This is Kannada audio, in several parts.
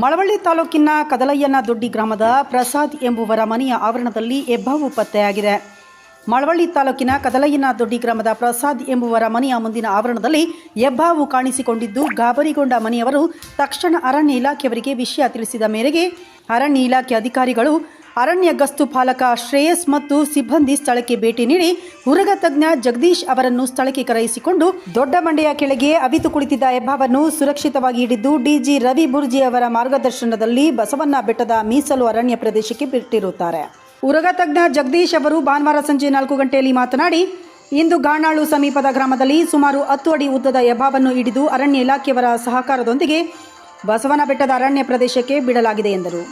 ಮಳವಳ್ಳಿ ತಾಲೂಕಿನ ಕದಲಯ್ಯನ ದೊಡ್ಡಿ ಗ್ರಾಮದ ಪ್ರಸಾದ್ ಎಂಬುವರ ಮನೆಯ ಆವರಣದಲ್ಲಿ ಹೆಬ್ಬಾವು ಪತ್ತೆಯಾಗಿದೆ. ಮಳವಳ್ಳಿ ತಾಲೂಕಿನ ಕದಲಯ್ಯನ ದೊಡ್ಡಿ ಗ್ರಾಮದ ಪ್ರಸಾದ್ ಎಂಬುವರ ಮನೆಯ ಮುಂದಿನ ಆವರಣದಲ್ಲಿ ಹೆಬ್ಬಾವು ಕಾಣಿಸಿಕೊಂಡಿದ್ದು, ಗಾಬರಿಗೊಂಡ ಮನೆಯವರು ತಕ್ಷಣ ಅರಣ್ಯ ಇಲಾಖೆಯವರಿಗೆ ವಿಷಯ ತಿಳಿಸಿದ ಮೇರೆಗೆ ಅರಣ್ಯ ಇಲಾಖೆ ಅಧಿಕಾರಿಗಳು ಅರಣ್ಯ ಗಸ್ತು ಪಾಲಕ ಶ್ರೇಯಸ್ ಮತ್ತು ಸಿಬ್ಬಂದಿ ಸ್ಥಳಕ್ಕೆ ಭೇಟಿ ನೀಡಿ ಉರಗ ತಜ್ಞ ಜಗದೀಶ್ ಅವರನ್ನು ಸ್ಥಳಕ್ಕೆ ಕರೆಯಿಸಿಕೊಂಡು ದೊಡ್ಡ ಮಂಡೆಯ ಕೆಳಗೆ ಅವಿತು ಕುಳಿತಿದ್ದ ಹೆಬ್ಬಾವನ್ನು ಸುರಕ್ಷಿತವಾಗಿ ಹಿಡಿದು ಡಿಜಿ ರವಿ ಬುರ್ಜಿ ಅವರ ಮಾರ್ಗದರ್ಶನದಲ್ಲಿ ಬಸವಣ್ಣ ಬೆಟ್ಟದ ಮೀಸಲು ಅರಣ್ಯ ಪ್ರದೇಶಕ್ಕೆ ಬಿಟ್ಟಿರುತ್ತಾರೆ. ಉರಗ ತಜ್ಞ ಜಗದೀಶ್ ಅವರು ಭಾನುವಾರ ಸಂಜೆ ನಾಲ್ಕು ಗಂಟೆಯಲ್ಲಿ ಮಾತನಾಡಿ, ಇಂದು ಗಾಣಾಳು ಸಮೀಪದ ಗ್ರಾಮದಲ್ಲಿ ಸುಮಾರು ಹತ್ತು ಅಡಿ ಉದ್ದದ ಹೆಬ್ಬಾವನ್ನು ಹಿಡಿದು ಅರಣ್ಯ ಇಲಾಖೆಯವರ ಸಹಕಾರದೊಂದಿಗೆ ಬಸವನ ಬೆಟ್ಟದ ಅರಣ್ಯ ಪ್ರದೇಶಕ್ಕೆ ಬಿಡಲಾಗಿದೆ ಎಂದರು.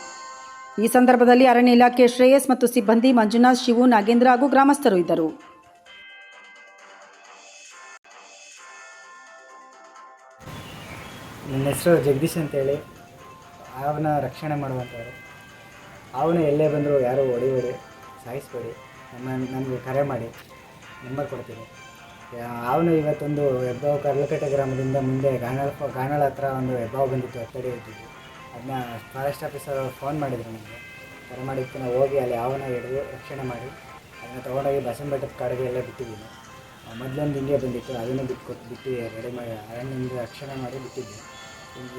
ಈ ಸಂದರ್ಭದಲ್ಲಿ ಅರಣ್ಯ ಇಲಾಖೆ ಶ್ರೇಯಸ್ ಮತ್ತು ಸಿಬ್ಬಂದಿ ಮಂಜುನಾಥ್, ಶಿವು, ನಾಗೇಂದ್ರ ಹಾಗೂ ಗ್ರಾಮಸ್ಥರು ಇದ್ದರು. ನನ್ನ ಹೆಸರು ಜಗದೀಶ್ ಅಂತೇಳಿ. ಅವನ ರಕ್ಷಣೆ ಮಾಡುವಂಥವ್ರು. ಅವನು ಎಲ್ಲೇ ಬಂದರೂ ಯಾರೂ ಹೊಡಿಬೇಡಿ ಸಾಯಿಸ್ಬೇಡಿ. ನಮ್ಮ ನಮಗೆ ಕರೆ ಮಾಡಿ. ನಂಬರ್ ಕೊಡ್ತೀನಿ. ಅವನು ಇವತ್ತೊಂದು ಹೆಬ್ಬಾವು ಕರ್ಲಕಟ್ಟೆ ಗ್ರಾಮದಿಂದ ಮುಂದೆ ಗಾಣಾಳ ಗಾಣಾಳ ಹತ್ರ ಒಂದು ಹೆಬ್ಬಾವು ಬಂದಿತ್ತು ಅತ್ತಡಿ ಅದನ್ನ ಫಾರೆಸ್ಟ್ ಆಫೀಸರ್ ಫೋನ್ ಮಾಡಿದ್ರು ನನಗೆ. ಕರೆ ನಾವು ಹೋಗಿ ಅಲ್ಲಿ ಯಾವನ ಹಿಡಿದು ರಕ್ಷಣೆ ಮಾಡಿ. ಅದನ್ನ ತೊಗೊಂಡೋಗಿ ಬಸವನ ಬೆಟ್ಟದ ಕಾಡಿಗೆ ಎಲ್ಲ ಬಿಟ್ಟಿದ್ದೀನಿ. ಮೊದಲೊಂದು ಹಿಂಗೆ ಬಂದಿತ್ತು, ಅದನ್ನು ಬಿಟ್ಟು ಕೊಟ್ಟು ಬಿಟ್ಟು ರೆಡಿ ಮಾಡಿ ಅರಣ್ಯದಿಂದ ರಕ್ಷಣೆ ಮಾಡಿ ಬಿಟ್ಟಿದ್ದೆ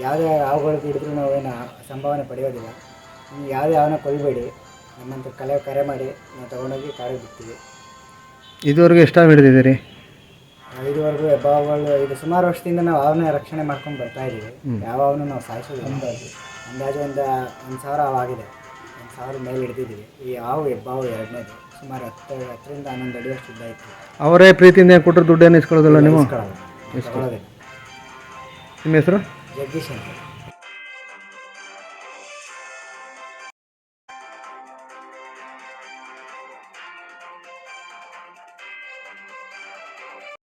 ಯಾವುದೇ ಹಾವುಗಳು ನಾವು ನಾವೇನು ಸಂಭಾವನೆ ಪಡೆಯೋದಿಲ್ಲ. ನೀವು ಯಾವುದೇ ಯಾವನ ಕೊಯ್ಬೇಡಿ. ನಮ್ಮಂತ ಕಲೆ, ಕರೆ ಮಾಡಿ ನಾವು ತೊಗೊಂಡೋಗಿ ಕಾಡಿಗೆ ಬಿಡ್ತೀವಿ. ಇದುವರೆಗೂ ಎಷ್ಟು ಹಿಡಿದಿದ್ದೀರಿ? ಇದುವರೆಗೂ ಹೆಬ್ಬಾವುಗಳು ಇದು ಸುಮಾರು ವರ್ಷದಿಂದ ನಾವು ಅವನ್ನ ರಕ್ಷಣೆ ಮಾಡ್ಕೊಂಡು ಬರ್ತಾ ಇದ್ದೀವಿ. ಯಾವ ಅವನು ನಾವು ಸಾಯಿಸೋದು ಅಂದಾಜು ಅಂದಾಜು ಒಂದು ಒಂದು ಸಾವಿರ ಹಾವು ಆಗಿದೆ ಒಂದು ಸಾವಿರ ಮೇಲೆ ಹಿಡಿದಿದ್ದೀವಿ. ಈ ಹಾವು ಹೆಬ್ಬಾವು ಎರಡನೇದು. ಸುಮಾರು ಹತ್ತು ಹತ್ತರಿಂದ ಹನ್ನೊಂದು ಅಡಿಯಷ್ಟು ಉದ್ದ ಇತ್ತು. ಅವರೇ ಪ್ರೀತಿಯಿಂದ ಕೊಟ್ಟರು ದುಡ್ಡೇನು ಇಸ್ಕೊಳ್ಳೋದಿಲ್ಲ ನೀವು? ಇಸ್ಕೊಳ್ಳೋದು ಇಸ್ಕೊಳ್ಳೋದಿಲ್ಲ ನಿಮ್ಮ ಹೆಸರು? ಜಗದೀಶ್ ಅಂತ.